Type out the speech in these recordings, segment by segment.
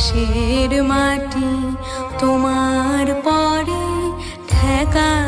দেশের মাটি তোমার পরে ঠেকাই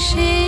谁？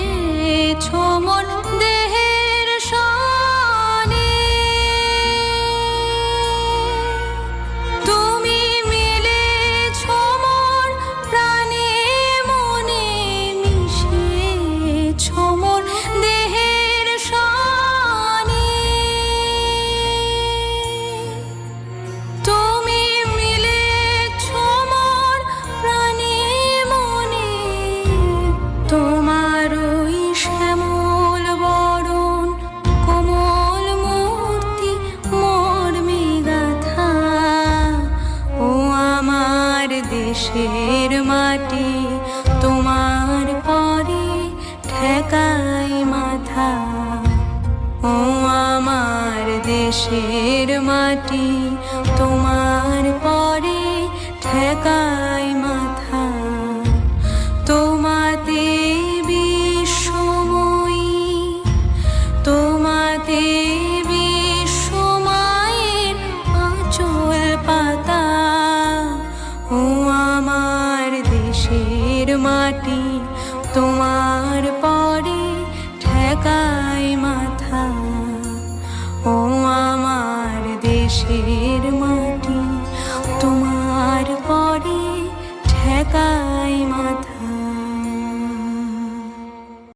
দেশের মাটি তোমার পরে ঠেকাই মাথা। ও আমার দেশের মাটি তোমার পরে ঠেকাই মাথা। তোমাতে বিশ্বময়ী, তোমাতে বিশ্বমায়ের আঁচল পাতা। মাটি তোমার পরে ঠেকায় মাথা। ও আমার দেশের